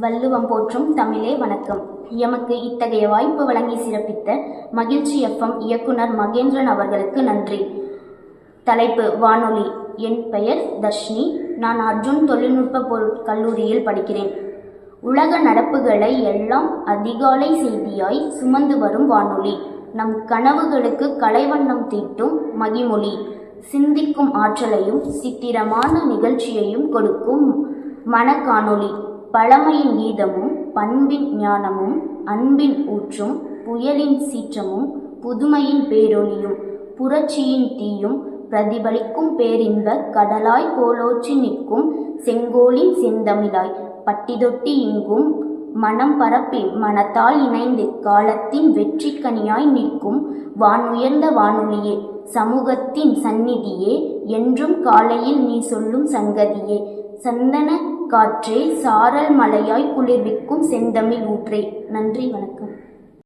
வள்ளுவம் போற்றும் தமிழே வணக்கம். எமக்கு இத்தகைய வாய்ப்பு வழங்கி சிறப்பித்த மகிழ்ச்சி எஃப்எம் இயக்குனர் மகேந்திரன் அவர்களுக்கு நன்றி. தலைப்பு வானொலி. என் பெயர் தர்ஷினி. நான் அர்ஜுன் தொழில்நுட்ப பொருட் கல்லூரியில் படிக்கிறேன். உலக நடப்புகளை எல்லாம் அதிகாலை செய்தியாய் சுமந்து வரும் வானொலி. நம் கனவுகளுக்கு கலைவண்ணம் தீட்டும் மகிமொழி. சிந்திக்கும் ஆற்றலையும் சித்திரமான நிகழ்ச்சியையும் கொடுக்கும் மன காணொளி பழமையின் கீதமும் பண்பின் ஞானமும் அன்பின் ஊற்றும் புயலின் சீற்றமும் புதுமையின் பேரொளியும் புரட்சியின் தீயும் பிரதிபலிக்கும் பேரின்ப கடலாய் கோலோச்சி நிற்கும் செங்கோலின் செந்தமிழாய் பட்டிதொட்டி இங்கும் மனம் பரப்பி மனத்தால் இணைந்து காலத்தின் வெற்றிக்கனியாய் நிற்கும் வானுயர்ந்த வானொலியே சமூகத்தின் சந்நிதியே என்றும் காலையில் நீ சொல்லும் சங்கதியே சந்தன காற்றே சாரல் மலையாய் குளிர்விக்கும் செந்தமிழ் ஊற்றே. நன்றி வணக்கம்.